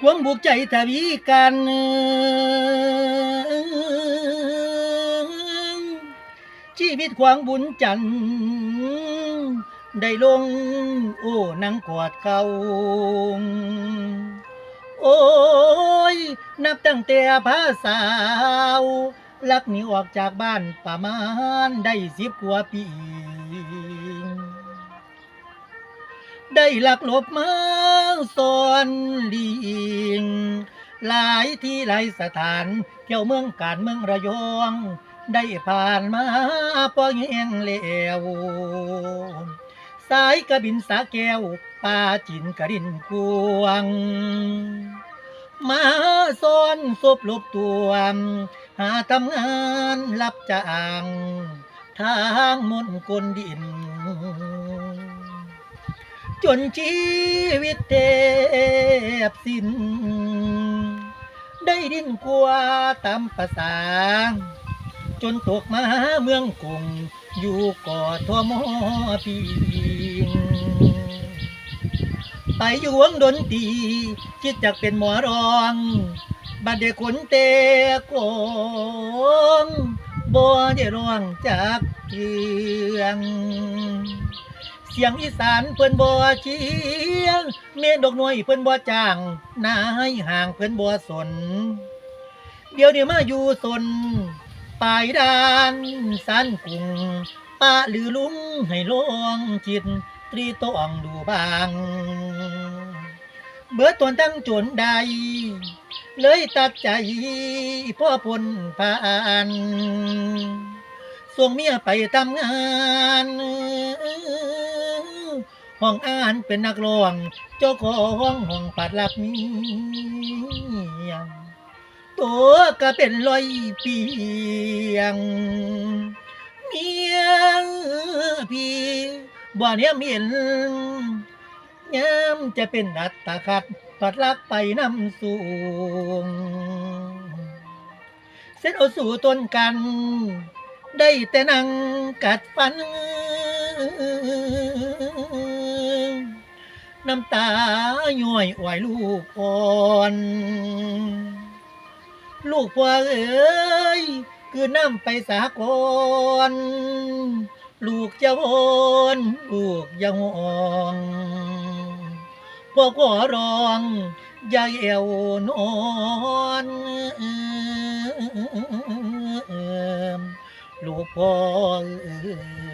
ความบุกใจทวีกันชีวิตขวางบุญจันทร์ได้ลง โอ้นังกอดเก่าโอ้ย นับตั้งแต่พาสาว ลักหนีออกจากบ้านประมาณได้สิบกว่าปี ได้หลักหลบมาซ่อนลิงหลายที่หลายสถานเที่ยวเมืองการเมืองระยอง ได้ผ่านมาปอแยงแล้วสายกระบินสาแก้วป่าจินกระดินกวง มาซ่อนศพลบตัวหาทำงานรับจ้างทางมนกลดิน จนชีวิตเทบสิ้น ได้ดิ้นกลัวตามภาษา จนตกมาเมืองกรุงอยู่ก่อทมอปีงไปอยู่วงดนตรีคิดจะเป็นหมอรอง บัดเดขนเตะกง บ่ได้ร้องจากเทียง เสียงอีสานเพิ่นบ่เชียง เมดดอกน้อยเพิ่นบ่จ้างนายห่างเพิ่นบ่สน เดี๋ยวนี้มาอยู่สนปลายดานสันกุงป้าหรือลุงให้ลองจิตตรีต้องดูบาง เบิดตนตั้งจนใด เลยตัดใจพ่อพลผ่านส่งเมียไปทำงานห้องอ่านเป็นนักร้อง เจ้าของห้องปัดหลักเมียงตัวก็เป็นลอยเปียง เมียพี่บ่เนี่ยเมียนยามจะเป็นอัตตาขัด ปัดลักไปน้ำสูง เส้นเอาสู่ต้นกัน ได้แต่นั่งกัดฟัน น้ำตาย่อยอ่อยลูกอ่อนลูกพ่อเอ้ยคือน้ำไปสากอนลูกจะวอนลูกยังอ่อง พ่อก็ร้องยายเอวนอนลูกพ่อเอ้ย